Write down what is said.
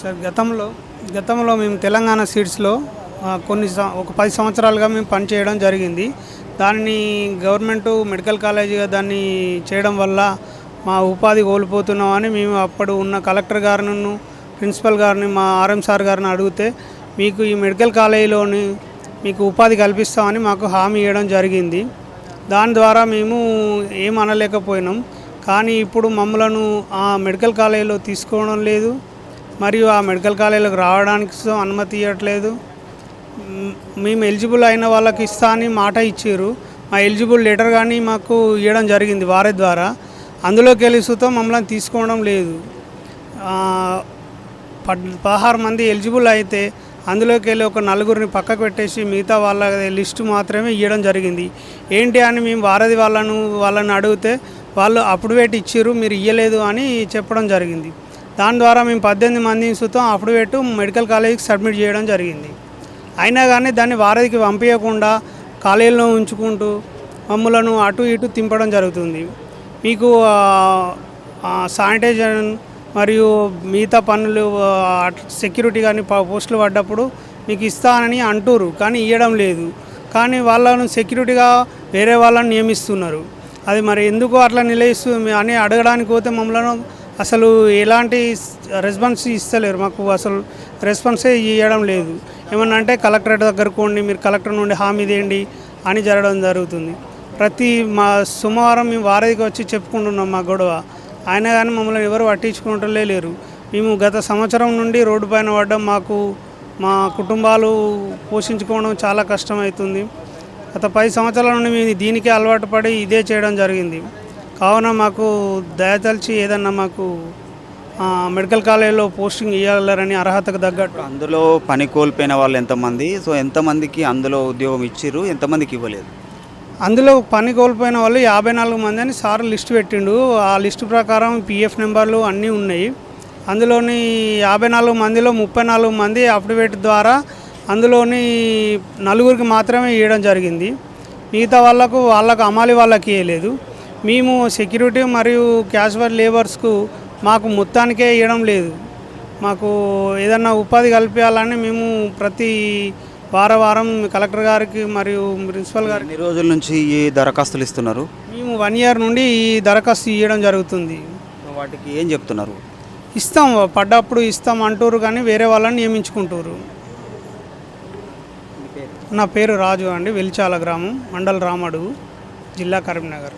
Sir గతంలో గతంలో మేము తెలంగాణ సీడ్స్లో కొన్ని ఒక పది సంవత్సరాలుగా మేము పనిచేయడం జరిగింది. దానిని గవర్నమెంట్ మెడికల్ కాలేజీగా దాన్ని చేయడం వల్ల మా ఉపాధి కోల్పోతున్నామని మేము అప్పుడు ఉన్న కలెక్టర్ గారిను ప్రిన్సిపల్ గారిని మా ఆర్ఎం సార్ గారిని అడిగితే మీకు ఈ మెడికల్ కాలేజీలోని మీకు ఉపాధి కల్పిస్తామని మాకు హామీ ఇవ్వడం జరిగింది. దాని ద్వారా మేము ఏం అనలేకపోయినాం. కానీ ఇప్పుడు మమ్మలను ఆ మెడికల్ కాలేజీలో తీసుకోవడం లేదు. మరియు ఆ మెడికల్ కాలేజీలకు రావడానికి అనుమతి ఇవ్వట్లేదు. మేము ఎలిజిబుల్ అయిన వాళ్ళకి ఇస్తా అని మాట ఇచ్చారు. మా ఎలిజిబుల్ లెటర్ కానీ మాకు ఇవ్వడం జరిగింది వారి ద్వారా. అందులోకి వెళ్ళి సుతం మమ్మల్ని తీసుకోవడం లేదు. పద్ పదహారు మంది ఎలిజిబుల్ అయితే అందులోకి వెళ్ళి ఒక నలుగురిని పక్కకు పెట్టేసి మిగతా వాళ్ళ లిస్టు మాత్రమే ఇవ్వడం జరిగింది. ఏంటి అని మేము వారధి వాళ్ళను వాళ్ళని అడిగితే వాళ్ళు అప్పుడు ఇచ్చారు మీరు ఇవ్వలేదు అని చెప్పడం జరిగింది. దాని ద్వారా మేము పద్దెనిమిది మంది సుతం అప్పుడు మెడికల్ కాలేజీకి సబ్మిట్ చేయడం జరిగింది. అయినా కానీ దాన్ని వారధికి పంపించకుండా కాలేజీలో ఉంచుకుంటూ మమ్మలను అటు ఇటు తింపడం జరుగుతుంది. మీకు శానిటైజర్ మరియు మిగతా పనులు సెక్యూరిటీ కానీ పోస్టులు పడ్డప్పుడు మీకు ఇస్తానని అంటురు కానీ ఇవ్వడం లేదు. కానీ వాళ్ళను సెక్యూరిటీగా వేరే వాళ్ళని నియమిస్తున్నారు. అది మరి ఎందుకు అట్లా నిలయిస్తూ అని అడగడానికి పోతే మమ్మల్ని అసలు ఎలాంటి రెస్పాన్స్ ఇస్తలేరు. మాకు అసలు రెస్పాన్సే ఇవ్వడం లేదు. ఏమన్నా అంటే కలెక్టరేట్ దగ్గరకు పోండి మీరు కలెక్టర్ నుండి హామీ ఇదేయండి అని జరగడం జరుగుతుంది. ప్రతి మా సోమవారం మేము వారధికి వచ్చి చెప్పుకుంటున్నాం మా గొడవ. అయినా కానీ మమ్మల్ని ఎవరు పట్టించుకుంటలే లేరు. మేము గత సంవత్సరం నుండి రోడ్డు పైన పడ్డం మాకు మా కుటుంబాలు పోషించుకోవడం చాలా కష్టమవుతుంది. గత పది సంవత్సరాల నుండి మేము దీనికే అలవాటు పడి ఇదే చేయడం జరిగింది. కావున మాకు దయతలిచి ఏదన్నా మాకు మెడికల్ కాలేజీలో పోస్టింగ్ ఇవ్వాలని అర్హతకు తగ్గట్టు. అందులో పని కోల్పోయిన వాళ్ళు ఎంతమంది? సో ఎంతమందికి అందులో ఉద్యోగం ఇచ్చిర్రు? ఎంతమందికి ఇవ్వలేదు? అందులో పని కోల్పోయిన వాళ్ళు యాభై నాలుగు మంది అని సార్ లిస్ట్ పెట్టిండు. ఆ లిస్టు ప్రకారం పిఎఫ్ నెంబర్లు అన్నీ ఉన్నాయి. అందులోని యాభై నాలుగు మందిలో ముప్పై నాలుగు మంది అఫిడవిట్ ద్వారా అందులోని నలుగురికి మాత్రమే ఇవ్వడం జరిగింది. మిగతా వాళ్ళకు వాళ్ళకు అమాలి వాళ్ళకి ఇవ్వలేదు. మేము సెక్యూరిటీ మరియు క్యాజువల్ లేబర్స్కు మాకు మొత్తానికే ఇవ్వడం లేదు. మాకు ఏదన్నా ఉపాధి కల్పించాలని మేము ప్రతి వార వారం కలెక్టర్ గారికి మరియు ప్రిన్సిపల్ గారికి ఎన్ని రోజుల నుంచి ఈ దరఖాస్తులు ఇస్తున్నారు? మేము వన్ ఇయర్ నుండి ఈ దరఖాస్తు ఇవ్వడం జరుగుతుంది. వాటికి ఏం చెప్తున్నారు? ఇస్తాం పడ్డప్పుడు ఇస్తాం అంటారు కానీ వేరే వాళ్ళని నియమించుకుంటారు. నా పేరు రాజు అండి వెలిచాల గ్రామం మండల్ రామడుగు జిల్లా కరీంనగర్.